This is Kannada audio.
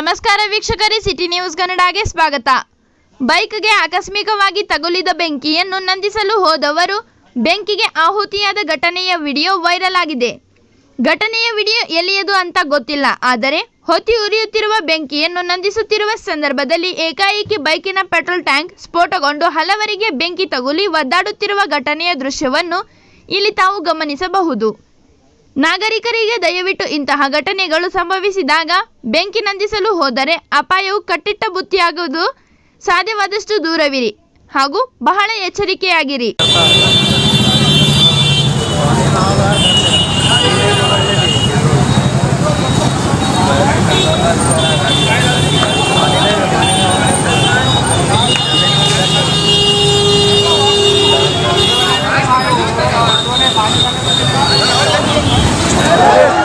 ನಮಸ್ಕಾರ ವೀಕ್ಷಕರೇ, ಸಿಟಿ ನ್ಯೂಸ್ ಕನ್ನಡಗೆ ಸ್ವಾಗತ. ಬೈಕ್ಗೆ ಆಕಸ್ಮಿಕವಾಗಿ ತಗುಲಿದ ಬೆಂಕಿಯನ್ನು ನಂದಿಸಲು ಹೋದವರು ಬೆಂಕಿಗೆ ಆಹುತಿಯಾದ ಘಟನೆಯ ವಿಡಿಯೋ ವೈರಲ್ ಆಗಿದೆ. ಘಟನೆಯ ವಿಡಿಯೋ ಎಲ್ಲಿಯದು ಅಂತ ಗೊತ್ತಿಲ್ಲ, ಆದರೆ ಹೊತ್ತಿ ಉರಿಯುತ್ತಿರುವ ಬೆಂಕಿಯನ್ನು ನಂದಿಸುತ್ತಿರುವ ಸಂದರ್ಭದಲ್ಲಿ ಏಕಾಏಕಿ ಬೈಕಿನ ಪೆಟ್ರೋಲ್ ಟ್ಯಾಂಕ್ ಸ್ಫೋಟಗೊಂಡು ಹಲವರಿಗೆ ಬೆಂಕಿ ತಗುಲಿ ಒದ್ದಾಡುತ್ತಿರುವ ಘಟನೆಯ ದೃಶ್ಯವನ್ನು ಇಲ್ಲಿ ತಾವು ಗಮನಿಸಬಹುದು. ನಾಗರಿಕರಿಗೆ ದಯವಿಟ್ಟು ಇಂತಹ ಘಟನೆಗಳು ಸಂಭವಿಸಿದಾಗ ಬೆಂಕಿ ನಂದಿಸಲು ಹೋದರೆ ಅಪಾಯವು ಕಟ್ಟಿಟ್ಟ ಬುತ್ತಿಯಾಗುವುದು ಸಾಧ್ಯವಾದಷ್ಟು ದೂರವಿರಿ ಹಾಗೂ ಬಹಳ ಎಚ್ಚರಿಕೆಯಾಗಿರಿ. Yeah.